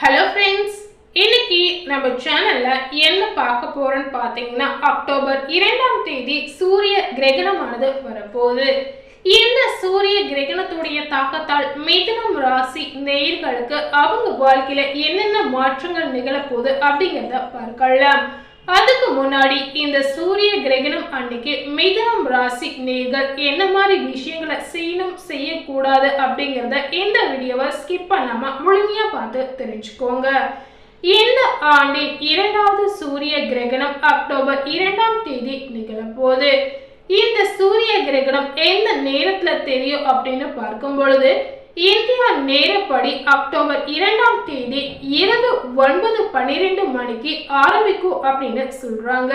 Hello friends இன்னைக்கு நம்ம சேனல்ல என்ன பார்க்க போறோம்னு பார்த்தீங்கன்னா அக்டோபர் இரண்டாம் தேதி சூரிய கிரகணமானது வரப்போகுது. இந்த சூரிய கிரகணத்துடைய தாக்கத்தால் மிதுனம் ராசி நேயர்களுக்கு அவங்க வாழ்க்கையில என்னென்ன மாற்றங்கள் நிகழப்போகுது அப்படிங்கிறத பார்க்கலாம். அதுக்கு முன்னாடி இந்த சூரிய கிரகணம் அன்னைக்கு மிதனம் ராசி நேர்கள் என்ன மாதிரி விஷயங்களை செய்யணும் செய்யக்கூடாது அப்படிங்கிறத இந்த வீடியோவை ஸ்கிப் பண்ணாம முழுமையா பார்த்து தெரிஞ்சுக்கோங்க. இந்த ஆண்டின் இரண்டாவது சூரிய கிரகணம் அக்டோபர் இரண்டாம் தேதி நிகழப்போகுது இந்த சூரிய கிரகணம் எந்த நேரத்துல தெரியும் அப்படின்னு பார்க்கும் பொழுது இந்தியா நேரப்படி அக்டோபர் இரண்டாம் தேதி இரவு ஒன்பது பன்னிரெண்டு மணிக்கு ஆரம்பிக்கும் அப்படின்னு சொல்றாங்க.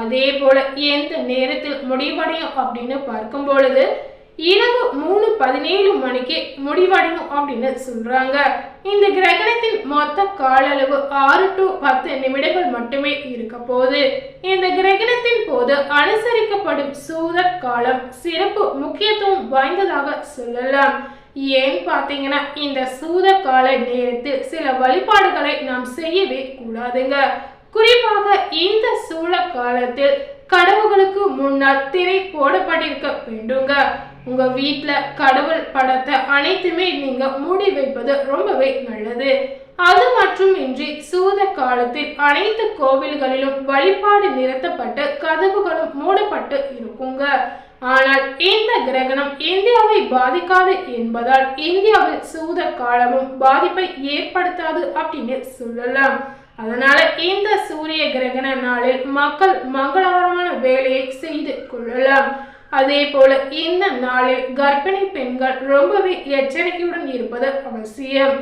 அதே போல எந்த நேரத்தில் முடிவடையும் அப்படின்னு பார்க்கும் பொழுது இரவு மூணு பதினேழு மணிக்கு முடிவடையும் அப்படின்னு சொல்றாங்க. இந்த கிரகணத்தின் மொத்த கால அளவு ஆறு டு பத்து நிமிடங்கள் மட்டுமே இருக்க போது இந்த கிரகணத்தின் போது அனுசரிக்கப்படும் சூத காலம் சிறப்பு முக்கியத்துவம் வாய்ந்ததாக சொல்லலாம். ஏன் பார்த்தீங்கன்னா இந்த சூத கால நேரத்தில் சில வழிபாடுகளை நாம் செய்யவே கூடாதுங்க. குறிப்பாக இந்த சூழ காலத்தில் கடவுளுக்கு முன்னால் திரை போடப்பட்டிருக்க வேண்டுங்க. உங்க வீட்டில் கடவுள் படத்தை அனைத்துமே நீங்க மூடி வைப்பது ரொம்பவே நல்லது. அது மட்டுமின்றி சூத காலத்தில் அனைத்து கோவில்களிலும் வழிபாடு நிறுத்தப்பட்டு கதவுகளும் மூடப்பட்டு இருக்குங்க. ஆனால் இந்த கிரகணம் இந்தியாவை பாதிக்காது என்பதால் இந்தியாவில் சூத காலமும் பாதிப்பை ஏற்படுத்தாது அப்படின்னு சொல்லலாம். அதனால இந்த சூரிய கிரகண நாளில் மக்கள் மங்களகரமான வேலையை செய்து கொள்ளலாம். அதே போல இந்த நாளில் கர்ப்பிணி பெண்கள் ரொம்பவே எச்சரிக்கையுடன் இருப்பது அவசியம்.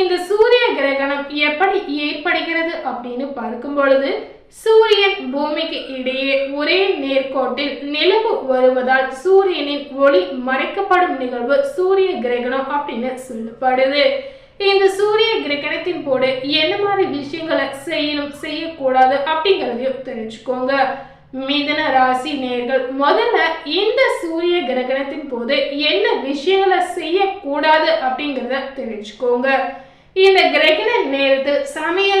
இந்த சூரிய கிரகணம் எப்படி ஏற்படுகிறது அப்படின்னு பார்க்கும் பொழுது சூரியன் பூமிக்கு இடையே ஒரே நேர்கோட்டில் நிலவு வருவதால் சூரியனின் ஒளி மறைக்கப்படும் நிகழ்வு சூரிய கிரகணம் அப்படின்னு சொல்லப்படுது. இந்த சூரிய கிரகணத்தின் போது என்ன மாதிரி விஷயங்களை செய்யணும் செய்யக்கூடாது அப்படிங்கிறதையும் தெரிஞ்சுக்கோங்க. மிதன ராசி நேர்கள் முதல்ல இந்த சூரிய கிரகணத்தின் போது என்ன விஷயங்களை செய்யக்கூடாது அப்படிங்கிறத தெரிஞ்சுக்கோங்க. இந்த கிரகண நேரத்தில் சமையல்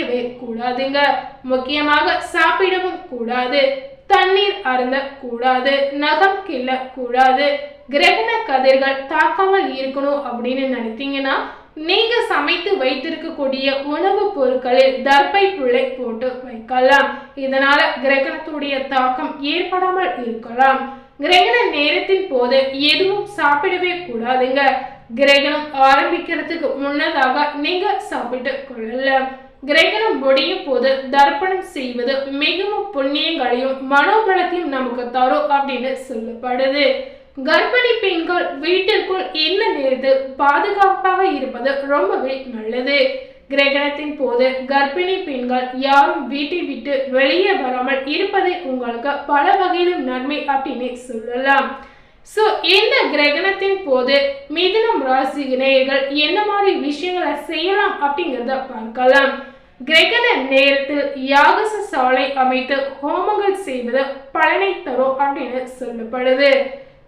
செய்யவே கூடாதுங்க. முக்கியமாக சாப்பிடவும் கூடாது. தண்ணீர் அருந்த கூடாது. நகம் கிள்ள கூடாது. கிரகண கதிர்கள் தாக்காமல் இருக்கணும் அப்படின்னு நினைத்தீங்கன்னா நீங்க சமைத்து வைத்திருக்கக்கூடிய உணவுப் பொருட்களில் தர்பை புள்ளை போட்டு வைக்கலாம். இதனால கிரகணத்துடைய தாக்கம் ஏற்படாமல் இருக்கலாம். கிரகண நேரத்தின் போது எதுவும் சாப்பிடவே கூடாதுங்க. கிரகணம் ஆரம்பிக்கிறதுக்கு முன்னதாக நீங்க சாப்பிட்டு கொள்ளலாம். கிரகணம் முடியும் போது தர்ப்பணம் செய்வது மிகவும் புண்ணியங்களையும் மனோபலத்தையும் நமக்கு தரும் அப்படின்னு சொல்லப்படுது. கர்ப்பிணி பெண்கள் வீட்டிற்குள் என்ன நேர்ந்து பாதுகாப்பாக இருப்பது ரொம்பவே நல்லது. கிரகணத்தின் போது கர்ப்பிணி பெண்கள் யாரும் வீட்டை விட்டு வெளியே வராமல் இருப்பதை உங்களுக்கு பல வகையிலும் நன்மை அப்படின்னு சொல்லலாம். ஸோ இந்த கிரகணத்தின் போது மிதுனம் ராசி நேயர்கள் என்ன மாதிரி விஷயங்களை செய்யலாம் அப்படிங்கிறத பார்க்கலாம். கிரகண நேரத்தில் யாகச சாலை அமைத்து ஹோமங்கள் செய்வது பலனை தரும் அப்படின்னு சொல்லப்படுது.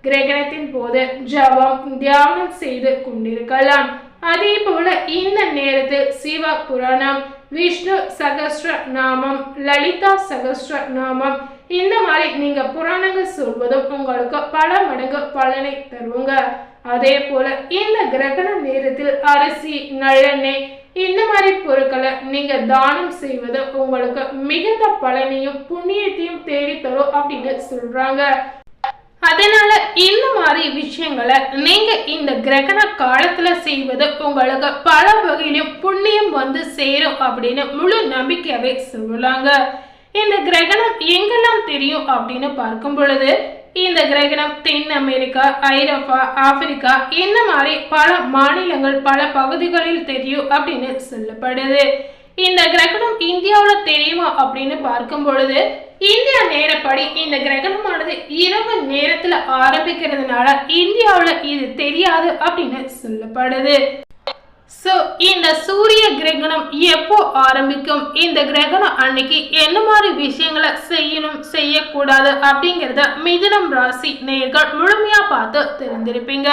கிரகணத்தின் போது ஜபம் தியானம் செய்து கொண்டிருக்கலாம். அதே போல இந்த நேரத்தில் சிவ புராணம் விஷ்ணு சகஸ்ர நாமம் லலிதா சகஸ்ர நாமம் இந்த மாதிரி நீங்க புராணங்கள் சொல்வதும் உங்களுக்கு பல மடங்கு பலனை தருங்க. அதே போல இந்த கிரகண நேரத்தில் அரிசி நல்லெண்ணெய் இந்த மாதிரி பொருட்களை நீங்க தானம் செய்வது உங்களுக்கு மிகுந்த பலனையும் புண்ணியத்தையும் தேடித்தரும் அப்படின்னு சொல்றாங்க. அதனால இந்த மாதிரி விஷயங்களை நீங்க இந்த கிரகண காலத்துல செய்வது உங்களுக்கு பல வகையிலும் புண்ணியம் வந்து சேரும் அப்படின்னு முழு நம்பிக்கையாவே சொல்லுவாங்க இந்த கிரகணம் எங்கெல்லாம் தெரியும் அப்படின்னு பார்க்கும் பொழுது இந்த கிரகணம் தென் அமெரிக்கா ஐரோப்பா ஆப்பிரிக்கா இந்த மாதிரி பல மாநிலங்கள் பல பகுதிகளில் தெரியும் அப்படின்னு சொல்லப்படுது. இந்த கிரகணம் இந்தியாவில் தெரியுமா அப்படின்னு பார்க்கும் பொழுது இந்தியா நேரப்படி இந்த கிரகணமானது இரவு நேரத்துல ஆரம்பிக்கிறதுனால இந்தியாவில் இது தெரியாது அப்படின்னு சொல்லப்படுது. ஸோ இந்த சூரிய கிரகணம் எப்போ ஆரம்பிக்கும்? இந்த கிரகணம் அன்னைக்கு என்ன மாதிரி விஷயங்களை செய்யணும் செய்யக்கூடாது அப்படிங்கிறத மிதுனம் ராசி நேர்கள் முழுமையா பார்த்து தெரிந்திருப்பீங்க.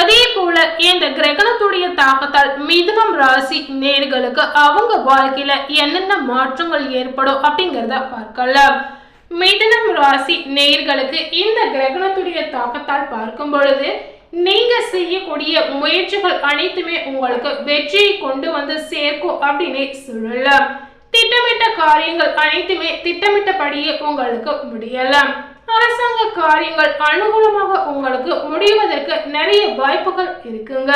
அதே போல இந்த கிரகணத்துடைய தாக்கத்தால் மிதுனம் ராசி நேர்களுக்கு அவங்க வாழ்க்கையில என்னென்ன மாற்றங்கள் ஏற்படும் அப்படிங்கிறத பார்க்கலாம். மிதுனம் ராசி நேர்களுக்கு இந்த கிரகணத்துடைய தாக்கத்தால் பார்க்கும் பொழுது நீங்க செய்யக்கூடிய முயற்சிகள் அனைத்துமே உங்களுக்கு வெற்றியை கொண்டு வந்து சேர்க்கும் அப்படின்னு சொல்லலாம். திட்டமிட்ட காரியங்கள் அனைத்துமே திட்டமிட்டபடியே உங்களுக்கு முடியலாம். அரசாங்க காரியங்கள் அனுகூலமாக உங்களுக்கு முடிவதற்கு நிறைய வாய்ப்புகள் இருக்குங்க.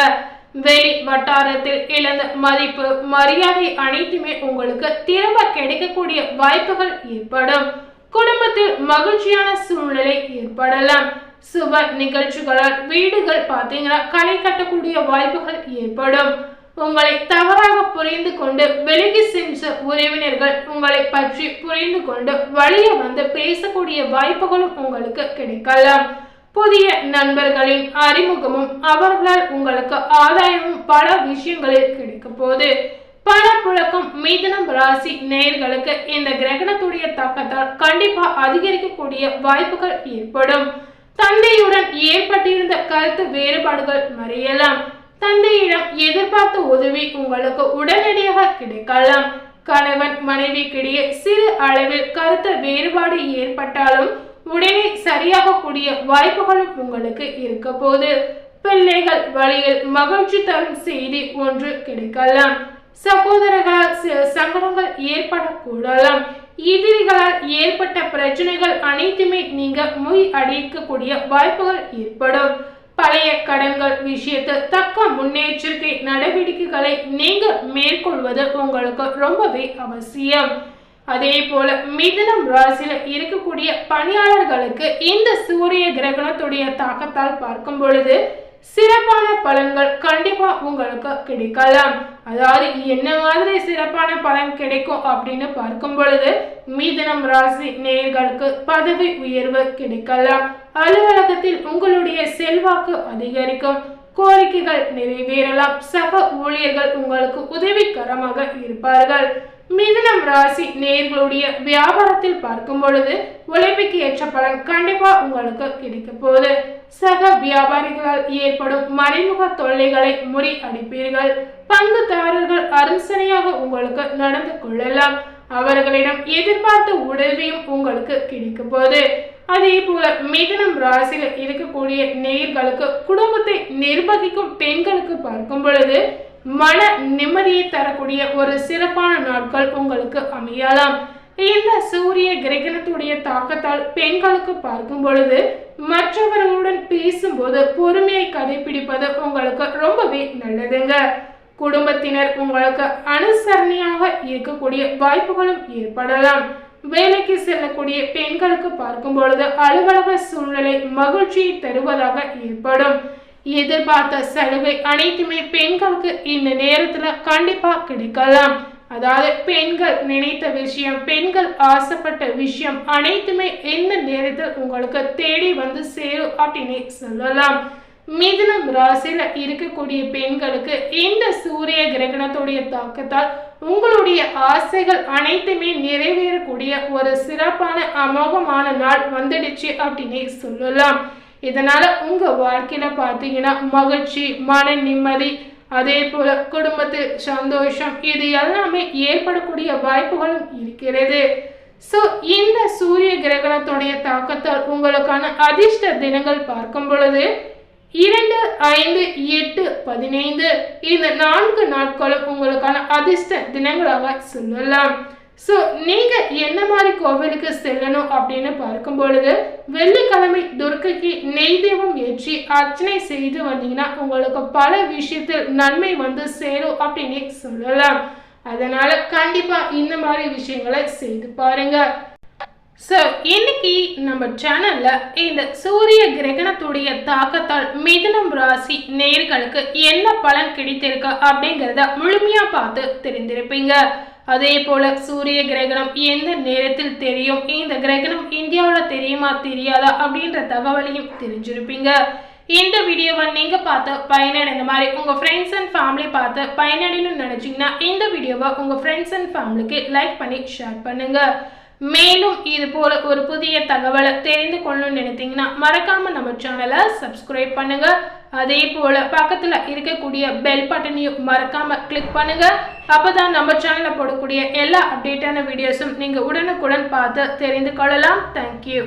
வெளி வட்டாரத்தில் இழந்த மதிப்பு மரியாதை அனைத்துமே உங்களுக்கு திரும்ப கிடைக்கக்கூடிய வாய்ப்புகள் ஏற்படும். குடும்பத்தில் மகிழ்ச்சியான சூழ்நிலை ஏற்படலாம். சுப நிகழ்ச்சிகளால் வீடுகள் பார்த்தீங்கன்னா களை கட்டக்கூடிய வாய்ப்புகள் ஏற்படும். உங்களை தவறாக புரிந்து கொண்டு விலகி சென்ற உறவினர்கள் உங்களை பற்றி புரிந்து கொண்டு வழிய வந்து பேசக்கூடிய வாய்ப்புகளும் உங்களுக்கு கிடைக்கலாம். புதிய நண்பர்களின் அறிமுகமும் அவர்களால் உங்களுக்கு ஆதாயமும் பல விஷயங்களில் கிடைக்க போது பணப்புழக்கம் மீதனம் ராசி நேர்களுக்கு இந்த கிரகணத்துடைய தாக்கத்தால் கண்டிப்பா அதிகரிக்கக்கூடிய வாய்ப்புகள் ஏற்படும். தந்தையுடன் ஏற்பட்டிருந்த கருத்து வேறுபாடுகள் மறையலாம். தந்தையிடம் எதிர்பார்த்த உதவி உங்களுக்கு உடனடியாக கிடைக்கலாம். கணவன் மனைவிக்கிடையே சிறு அளவில் கருத்து வேறுபாடு ஏற்பட்டாலும் உடனே சரியாகக்கூடிய வாய்ப்புகளும் உங்களுக்கு இருக்க போது பிள்ளைகள் வழியில் மகிழ்ச்சி தரும் செய்தி ஒன்று கிடைக்கலாம். சகோதரர்களால் சில சங்கடங்கள் ஏற்படக்கூடலாம் எதிரிகளால் ஏற்பட்ட பிரச்சனைகள் அனைத்துமே நீங்க முய் அடிக்கக்கூடிய வாய்ப்புகள் ஏற்படும். பழைய கடன்கள் விஷயத்தில் தக்க முன்னெச்சரிக்கை நடவடிக்கைகளை நீங்க மேற்கொள்வது உங்களுக்கு ரொம்பவே அவசியம். அதே போல மிதனம் ராசியில இருக்கக்கூடிய பணியாளர்களுக்கு இந்த சூரிய கிரகணத்துடைய தாக்கத்தால் பார்க்கும் பொழுது சிறப்பான பலன்கள் கண்டிப்பா உங்களுக்கு கிடைக்கலாம். அதாவது என்ன மாதிரி சிறப்பான பலன் கிடைக்கும் அப்படின்னு பார்க்கும் பொழுது மீதனம் ராசி நேர்களுக்கு பதவி உயர்வு கிடைக்கலாம். அலுவலகத்தில் உங்களுடைய செல்வாக்கு அதிகரிக்கும். கோரிக்கைகள் நிறைவேறலாம். சக ஊழியர்கள் உங்களுக்கு உதவிகரமாக இருப்பார்கள். மிதுனம் ராசி நேர்களுடைய வியாபாரத்தில் பார்க்கும் பொழுது உழைப்புக்கு ஏற்ற பலன் கண்டிப்பா உங்களுக்கு கிடைக்க போகுது. சக வியாபாரிகளால் ஏற்படும் மறைமுக தொல்லைகளை முறி அடிப்பீர்கள். பங்குதாரர்கள் அரசனையாக உங்களுக்கு நடந்து கொள்ளலாம். அவர்களிடம் எதிர்பார்த்த உதவியும் உங்களுக்கு கிடைக்க போகுது. அதே போல மிதனம் ராசியில் இருக்கக்கூடிய நேர்களுக்கு குடும்பத்தை நிர்வகிக்கும் பெண்களுக்கு பார்க்கும் பொழுது மன நிம்மதியை தரக்கூடிய ஒரு சிறப்பான நாட்கள் உங்களுக்கு அமையலாம். இந்த சூரிய கிரகணத்துடைய தாக்கத்தால் பெண்களுக்கு பார்க்கும் பொழுது மற்றவர்களுடன் பேசும்போது பொறுமையை கடைபிடிப்பது உங்களுக்கு ரொம்பவே நல்லதுங்க. குடும்பத்தினர் உங்களுக்கு அனுசரணையாக இருக்கக்கூடிய வாய்ப்புகளும் ஏற்படலாம். வேலைக்கு செல்லக்கூடிய பெண்களுக்கு பார்க்கும் பொழுது அலுவலக சூழ்நிலை மகிழ்ச்சியை தருவதாக ஏற்படும். எதிர்பார்த்த சலுகை அனைத்துமே பெண்களுக்கு இந்த நேரத்துல கண்டிப்பா கிடைக்கலாம். அதாவது பெண்கள் நினைத்த விஷயம் பெண்கள் ஆசைப்பட்ட விஷயம் அனைத்துமே இந்த நேரத்தில் உங்களுக்கு தேடி வந்து சேரும் அப்படின்னு சொல்லலாம். மிதுனம் ராசியில இருக்கக்கூடிய பெண்களுக்கு இந்த சூரிய கிரகணத்துடைய தாக்கத்தால் உங்களுடைய ஆசைகள் அனைத்துமே நிறைவேறக்கூடிய ஒரு சிறப்பான அமோகமான நாள் வந்துடுச்சு அப்படின்னு சொல்லலாம். இதனால உங்க வாழ்க்கையில பார்த்தீங்கன்னா மகிழ்ச்சி மன நிம்மதி அதே போல குடும்பத்து சந்தோஷம் இது எல்லாமே ஏற்படக்கூடிய வாய்ப்புகளும் இருக்கிறது. ஸோ இந்த சூரிய கிரகணத்துடைய தாக்கத்தால் உங்களுக்கான அதிர்ஷ்ட தினங்கள் பார்க்கும் பொழுது இரண்டு ஐந்து எட்டு பதினைந்து இந்த நான்கு நாட்களும் உங்களுக்கான அதிர்ஷ்ட தினங்களாக சொல்லலாம். ஸோ நீங்கள் என்ன மாதிரி கோவிலுக்கு செல்லணும் அப்படின்னு பார்க்கும் பொழுது வெள்ளிக்கிழமை துர்க்கைக்கு நெய் தெய்வம் ஏற்றி அர்ச்சனை செய்து வந்தீங்கன்னா உங்களுக்கு பல விஷயத்தில் நன்மை வந்து சேரும் அப்படின்னு சொல்லலாம். அதனால கண்டிப்பாக இந்த மாதிரி விஷயங்களை செய்து பாருங்க. ஸோ இன்னைக்கு நம்ம சேனல்ல இந்த சூரிய கிரகணத்துடைய தாக்கத்தால் மிதுனம் ராசி நேர்களுக்கு என்ன பலன் கிடைத்திருக்கு அப்படிங்கிறத முழுமையா பார்த்து தெரிந்திருப்பீங்க. அதே போல சூரிய கிரகணம் எந்த நேரத்தில் தெரியும்? இந்த கிரகணம் இந்தியாவில் தெரியுமா தெரியாதா? அப்படின்ற தகவலையும் தெரிஞ்சிருப்பீங்க. இந்த வீடியோவை நீங்கள் பார்த்து பயனடைந்த மாதிரி உங்கள் ஃப்ரெண்ட்ஸ் அண்ட் ஃபேமிலி பார்த்து பயனடைன்னு நினச்சிங்கன்னா இந்த வீடியோவை உங்கள் ஃப்ரெண்ட்ஸ் அண்ட் ஃபேமிலிக்கு லைக் பண்ணி ஷேர் பண்ணுங்கள் மேலும் இது போல ஒரு புதிய தகவலை தெரிந்து கொள்ளணும்னு நினைத்தீங்கன்னா மறக்காம நம்ம சேனலை சப்ஸ்கிரைப் பண்ணுங்க. அதே போல பக்கத்துல இருக்கக்கூடிய பெல் பட்டனையும் மறக்காம கிளிக் பண்ணுங்க. அப்பதான் நம்ம சேனல்ல போடக்கூடிய எல்லா அப்டேட்டான வீடியோஸும் நீங்க உடனுக்குடன் பார்த்து தெரிந்து கொள்ளலாம். தேங்க்யூ